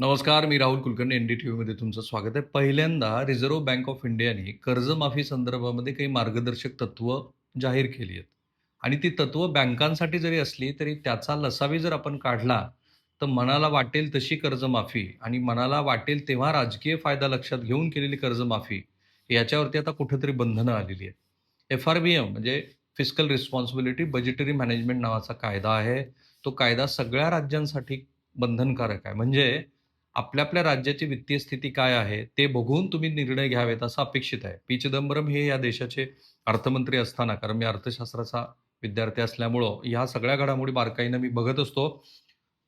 नमस्कार मी Rahul Kulkarni N D T व्हीमध्ये तुमचं स्वागत आहे. पहिल्यांदा रिझर्व्ह बँक ऑफ इंडियाने कर्जमाफी संदर्भामध्ये काही मार्गदर्शक तत्त्व जाहीर केली आहेत. आणि ती तत्व बँकांसाठी जरी असली तरी त्याचा लसावी जर आपण काढला तर मनाला वाटेल तशी कर्जमाफी. आणि मनाला वाटेल तेव्हा राजकीय फायदा लक्षात घेऊन केलेली कर्जमाफी याच्यावरती आता कुठेतरी बंधनं आलेली आहेत. एफ आर बी एम म्हणजे फिजिकल रिस्पॉन्सिबिलिटी बजेटरी मॅनेजमेंट नावाचा कायदा आहे. तो कायदा सगळ्या राज्यांसाठी बंधनकारक आहे. म्हणजे आपल्या आपल्या राज्याची वित्तीय स्थिती काय आहे ते बघून तुम्ही निर्णय घ्यावेत असं अपेक्षित आहे. पी चिदंबरम हे या देशाचे अर्थमंत्री असताना कारण मी अर्थशास्त्राचा विद्यार्थी असल्यामुळं ह्या सगळ्या घडामोडी बारकाईनं मी बघत असतो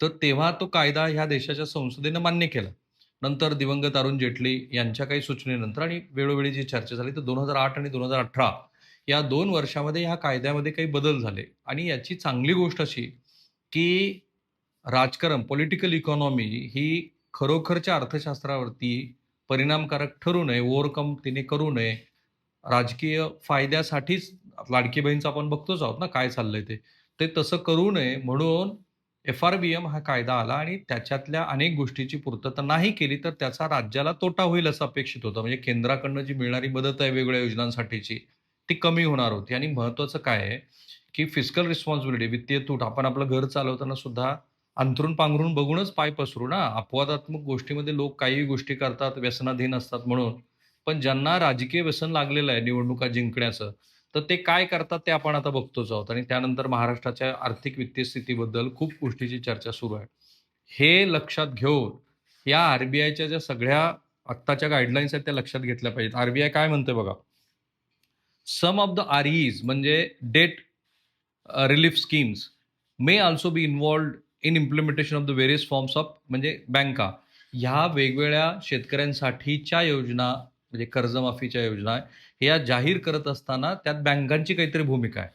तर तेव्हा तो कायदा ह्या देशाच्या संसदेनं मान्य केला. नंतर दिवंगत अरुण जेटली यांच्या काही सूचनेनंतर आणि वेळोवेळी जी चर्चा झाली तर दोन हजार आठ आणि दोन हजार अठरा या दोन वर्षामध्ये ह्या कायद्यामध्ये काही बदल झाले. आणि याची चांगली गोष्ट अशी की राजकारण पॉलिटिकल इकॉनॉमी ही खरोखरच्या अर्थशास्त्रावरती परिणामकारक ठरू नये ओव्हरकम तिने करू नये. राजकीय फायद्यासाठीच लाडकी बहीणचं आपण बघतोच आहोत ना काय चाललंय ते. ते तसं करू नये म्हणून एफ आर बी एम हा कायदा आला आणि त्याच्यातल्या अनेक गोष्टीची पूर्तता नाही केली तर त्याचा राज्याला तोटा होईल असं अपेक्षित होतं. म्हणजे केंद्राकडनं जी मिळणारी मदत आहे वेगवेगळ्या योजनांसाठीची ती कमी होणार होती. आणि महत्वाचं काय आहे की फिजिकल रिस्पॉन्सिबिलिटी वित्तीय तूट आपण आपलं घर चालवताना सुद्धा अंथरून पांघरून बघूनच पाय पसरू ना. अपवादात्मक गोष्टीमध्ये लोक काही गोष्टी करतात व्यसनाधीन असतात म्हणून. पण ज्यांना राजकीय व्यसन लागलेलं आहे निवडणुका जिंकण्याचं तर ते काय करतात ते आपण आता बघतोच आहोत. आणि त्यानंतर महाराष्ट्राच्या आर्थिक वित्तीय स्थितीबद्दल खूप गोष्टीची चर्चा सुरू आहे. हे लक्षात घेऊन या आरबीआयच्या ज्या सगळ्या आत्ताच्या गाईडलाईन्स आहेत त्या लक्षात घेतल्या पाहिजेत. आरबीआय काय म्हणते बघा? सम ऑफ द आरईज म्हणजे debt relief schemes may also be involved in implementation of the various forms of म्हणजे बँका ह्या वेगवेगळ्या शेतकऱ्यांसाठीच्या योजना म्हणजे कर्जमाफीच्या योजना या जाहीर करत असताना त्यात बँकांची काहीतरी भूमिका आहे.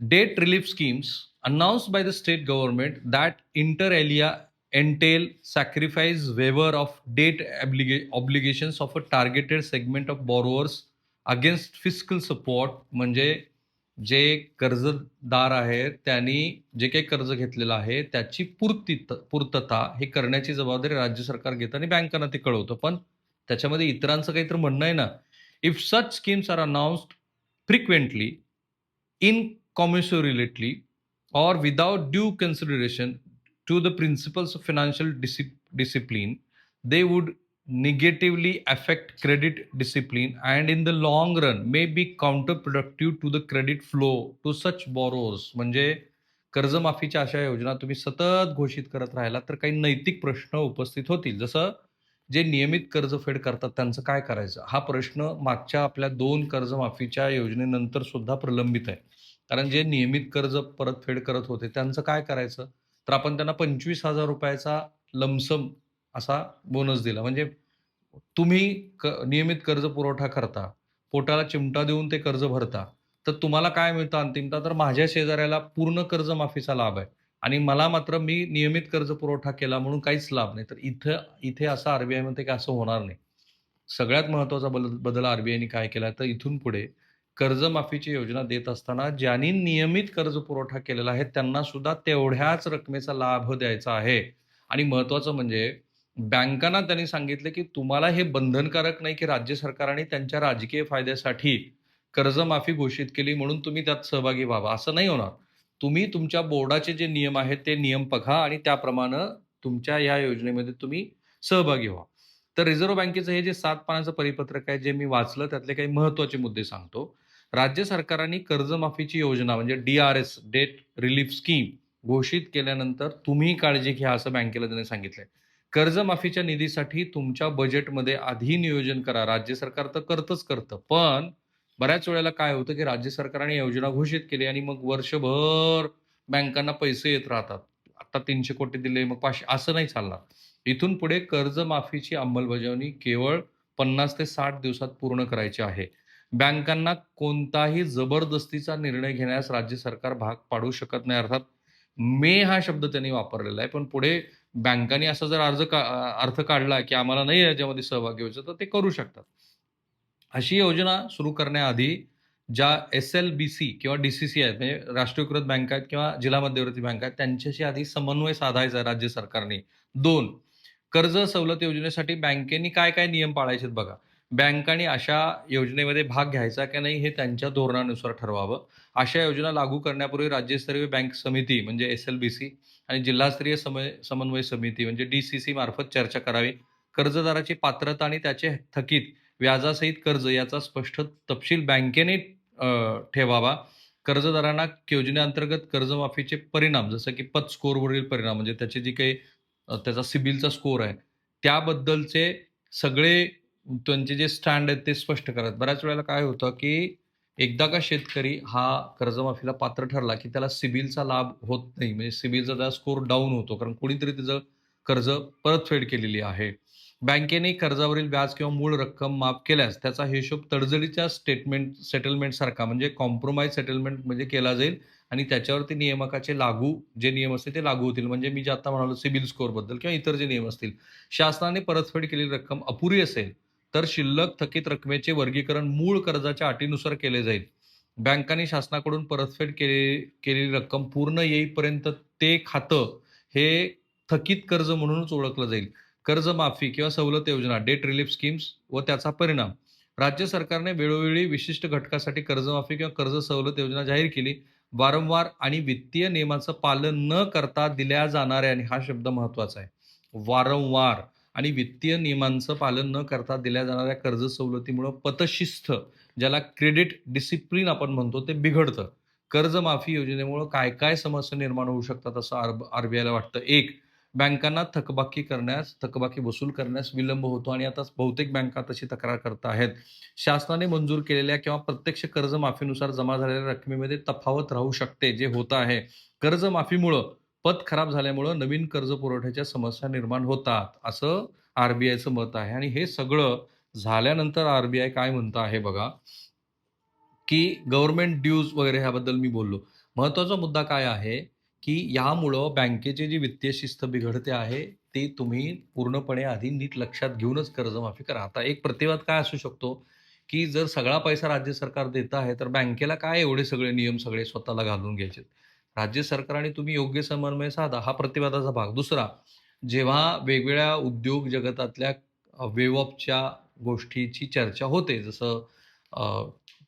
Debt relief schemes announced by the state government that inter alia entail sacrifice waiver of debt obligations of a targeted segment of borrowers against physical support म्हणजे जे कर्जदार आहेत त्यांनी जे काही कर्ज घेतलेलं आहे त्याची पूर्ती पूर्तता हे करण्याची जबाबदारी राज्य सरकार घेतं आणि बँकांना ते कळवतं. पण त्याच्यामध्ये इतरांचं काहीतरी म्हणणं आहे ना if such schemes are announced frequently incommensurately or without due consideration to the principles of financial disci- discipline, they would negatively affect credit discipline and in the long run may be counterproductive to the credit flow to such borrowers. म्हणजे कर्जमाफीच्या अशा योजना तुम्ही सतत घोषित करत राहिला तर काही नैतिक प्रश्न उपस्थित होतील. जसं जे नियमित कर्जफेड करतात त्यांचं काय करायचं? हा प्रश्न मागच्या आपल्या दोन कर्जमाफीच्या योजनेनंतर सुद्धा प्रलंबित आहे. कारण जे नियमित कर्ज परतफेड करत होते त्यांचं काय करायचं? तर आपण त्यांना पंचवीस हजार रुपयाचा लमसम असा बोनस दिला. म्हणजे तुम्ही क नियमित कर्ज पुरवठा करता पोटाला चिमटा देऊन ते कर्ज भरता तर तुम्हाला काय मिळतं अंतिमता? तर माझ्या शेजाऱ्याला पूर्ण कर्जमाफीचा लाभ आहे. आणि मला मात्र मी नियमित कर्ज पुरवठा केला म्हणून काहीच लाभ नाही. तर इथं इथे असं आरबीआयमध्ये काय असं होणार नाही. सगळ्यात महत्त्वाचा बदल बदल आरबीआयने काय केला तर इथून पुढे कर्जमाफीची योजना देत असताना ज्यांनी नियमित कर्ज पुरवठा केलेला आहे त्यांना सुद्धा तेवढ्याच रकमेचा लाभ द्यायचा आहे. आणि महत्वाचं म्हणजे बँकांना त्यांनी सांगितलं की तुम्हाला हे बंधनकारक नाही की राज्य सरकारने त्यांच्या राजकीय फायद्यासाठी कर्जमाफी घोषित केली म्हणून तुम्ही त्यात सहभागी व्हावा. असं नाही होणार. तुम्ही तुमच्या बोर्डाचे जे नियम आहेत ते नियम बघा आणि त्याप्रमाणे तुमच्या या योजनेमध्ये तुम्ही सहभागी व्हा. तर रिझर्व्ह बँकेचं हे जे सात पानाचं परिपत्रक आहे जे मी वाचलं त्यातले काही महत्त्वाचे मुद्दे सांगतो. राज्य सरकारांनी कर्जमाफीची योजना म्हणजे D R S debt relief scheme घोषित केल्यानंतर तुम्ही काळजी घ्या असं बँकेला त्यांनी सांगितलंय. कर्जमाफीच्या निधीसाठी तुमच्या बजेटमध्ये आधी नियोजन करा. राज्य सरकार तर करतच करतं. पण बऱ्याच वेळेला काय होतं की राज्य सरकारने योजना घोषित केली आणि मग वर्षभर बँकांना पैसे येत राहतात. आता तीनशे कोटी दिले मग पाचशे असं नाही चालणार. इथून पुढे कर्जमाफीची अंमलबजावणी केवळ पन्नास ते साठ दिवसात पूर्ण करायची आहे. बँकांना कोणताही जबरदस्तीचा निर्णय घेण्यास राज्य सरकार भाग पाडू शकत नाही. अर्थात मे हा शब्द त्यांनी वापरलेला आहे. पण पुढे बँकांनी असा जर अर्ज का अर्थ काढला की आम्हाला नाही याच्यामध्ये सहभागी व्हायचं तर ते करू शकतात. अशी योजना सुरू करण्याआधी ज्या एस एल बी सी किंवा डी सी सी आहेत म्हणजे राष्ट्रीयकृत बँका आहेत किंवा जिल्हा मध्यवर्ती बँका आहेत त्यांच्याशी आधी समन्वय साधायचा राज्य सरकारने. दोन कर्ज सवलत योजनेसाठी बँकेनी काय काय नियम पाळायचे आहेत बघा. बँकांनी अशा योजनेमध्ये भाग घ्यायचा की नाही हे त्यांच्या धोरणानुसार ठरवावं. अशा योजना लागू करण्यापूर्वी राज्यस्तरीय बँक समिती म्हणजे एस एल बी सी आणि जिल्हास्तरीय समय समन्वय समिती म्हणजे डी सी सी मार्फत चर्चा करावी. कर्जदाराची पात्रता आणि त्याचे थकीत व्याजासहित कर्ज याचा स्पष्ट तपशील बँकेने ठेवावा. कर्जदारांना योजनेअंतर्गत कर्जमाफीचे परिणाम जसं की पत स्कोअरवरील परिणाम म्हणजे त्याचे जी काही त्याचा सिबिलचा स्कोर आहे त्याबद्दलचे सगळे त्यांचे जे स्टँड आहेत ते स्पष्ट करत बऱ्याच वेळेला काय होतं की एकदा का शेतकरी हा कर्जमाफीला पात्र ठरला की त्याला सिबिलचा लाभ होत नाही. म्हणजे सिबिलचा त्याचा स्कोअर डाऊन होतो. कारण कोणीतरी त्याचं कर्ज परतफेड केलेली आहे. बँकेने कर्जावरील व्याज किंवा मूळ रक्कम माफ केल्यास त्याचा हिशोब तडजडीच्या स्टेटमेंट सेटलमेंट सारखा म्हणजे कॉम्प्रोमाइज सेटलमेंट म्हणजे केला जाईल आणि त्याच्यावरती नियमकाचे लागू जे नियम असतील ते लागू होतील. म्हणजे मी जे आता म्हणालो सिबिल स्कोअरबद्दल किंवा इतर जे नियम असतील. शासनाने परतफेड केलेली रक्कम अपुरी असेल तर शिल्लक थकीत रकमेचे वर्गीकरण मूळ कर्जाच्या अटीनुसार केले जाईल. बँकांनी शासनाकडून परतफेड केले केलेली रक्कम पूर्ण येईपर्यंत ते खातं हे थकीत कर्ज म्हणूनच ओळखलं जाईल. कर्जमाफी किंवा सवलत योजना डेट रिलीफ स्कीम्स व त्याचा परिणाम. राज्य सरकारने वेळोवेळी विशिष्ट घटकासाठी कर्जमाफी किंवा कर्ज सवलत योजना जाहीर केली. वारंवार आणि वित्तीय नियमाचं पालन न करता दिल्या जाणाऱ्या आणि हा शब्द महत्त्वाचा आहे वारंवार. आणि वित्तीय नियमांचं पालन न करता दिल्या जाणाऱ्या कर्ज सवलतीमुळं पतशिस्त ज्याला क्रेडिट डिसिप्लिन आपण म्हणतो ते बिघडतं. कर्जमाफी योजनेमुळं काय काय समस्या निर्माण होऊ शकतात असं आर आरबीआयला वाटतं. एक बँकांना थकबाकी करण्यास थकबाकी वसूल करण्यास विलंब होतो आणि आता बहुतेक बँका तशी तक्रार करत आहेत. शासनाने मंजूर केलेल्या किंवा प्रत्यक्ष कर्जमाफीनुसार जमा झालेल्या रकमेमध्ये तफावत राहू शकते जे होत आहे. कर्जमाफीमुळं पत खराब झाल्यामुळं नवीन कर्ज पुरवठ्याच्या समस्या निर्माण होतात असं आरबीआयचं मत आहे. आणि हे सगळं झाल्यानंतर आरबीआय काय म्हणतं आहे बघा की गव्हर्नमेंट ड्यूज वगैरे ह्याबद्दल मी बोललो. महत्त्वाचा मुद्दा काय आहे की यामुळं बँकेची जी वित्तीय शिस्त बिघडते आहे ती तुम्ही पूर्णपणे आधी नीट लक्षात घेऊनच कर्जमाफी करा. आता एक प्रतिवाद काय असू शकतो की जर सगळा पैसा राज्य सरकार देत आहे तर बँकेला काय एवढे सगळे नियम सगळे स्वतःला घालून घ्यायचे राज्य सरकारने तुम्ही योग्य समन्वय साधा हा प्रतिवादाचा भाग. दुसरा जेव्हा वेगवेगळ्या उद्योग जगतातल्या वेवअपच्या गोष्टीची चर्चा होते जसं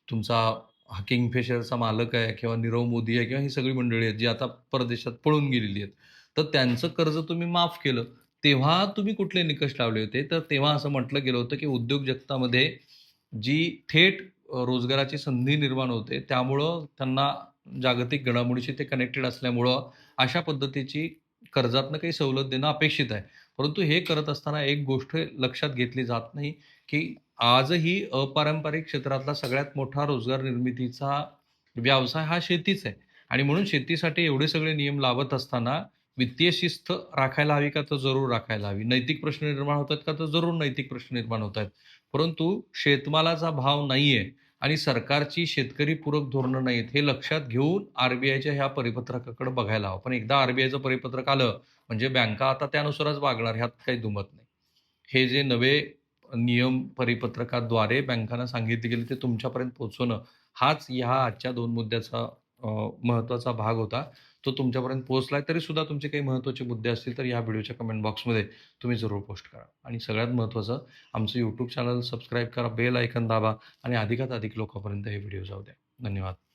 तुमचा हा किंगफिशरचा मालक आहे किंवा नीरव मोदी आहे किंवा ही सगळी मंडळी आहेत जी आता परदेशात पळून गेलेली आहेत तर त्यांचं कर्ज तुम्ही माफ केलं. तेव्हा तुम्ही कुठले निकष लावले होते? तर तेव्हा असं म्हटलं गेलं होतं की उद्योग जगतामध्ये जी थेट रोजगाराची संधी निर्माण होते त्यामुळं त्यांना जागतिक घडामोडीशी ते कनेक्टेड असल्यामुळं अशा पद्धतीची कर्जातनं काही सवलत देणं अपेक्षित आहे. परंतु हे करत असताना एक गोष्ट लक्षात घेतली जात नाही की आजही अपारंपरिक क्षेत्रातला सगळ्यात मोठा रोजगार निर्मितीचा व्यवसाय हा शेतीच आहे. आणि म्हणून शेतीसाठी एवढे सगळे नियम लावत असताना वित्तीय शिस्त राखायला हवी का तर जरूर राखायला हवी. नैतिक प्रश्न निर्माण होतात का तर जरूर नैतिक प्रश्न निर्माण होत आहेत. परंतु शेतमालाचा भाव नाहीये. आणि सरकारची शेतकरी पूरक धोरणं नाहीत हे लक्षात घेऊन आर बी आयच्या ह्या परिपत्रकाकडे बघायला हवं. पण एकदा आर बी आयचं परिपत्रक आलं म्हणजे बँका आता त्यानुसारच वागणार ह्यात काही दुमत नाही. हे जे नवे नियम परिपत्रकाद्वारे बँकांना सांगितले गेले ते तुमच्यापर्यंत पोहोचवणं हाच ह्या आजच्या दोन मुद्द्याचा महत्त्वाचा भाग होता. तो तुमच्यापर्यंत पोहोचलाय तरी सुद्धा तुमचे काही महत्त्वाचे मुद्दे असतील तर या व्हिडिओच्या कमेंट बॉक्समध्ये तुम्ही जरूर पोस्ट करा. आणि सगळ्यात महत्त्वाचं आमचं यूट्यूब चॅनल सबस्क्राईब करा बेल ऐकन दाबा आणि अधिकात अधिक लोकांपर्यंत हे व्हिडिओ जाऊ द्या. धन्यवाद.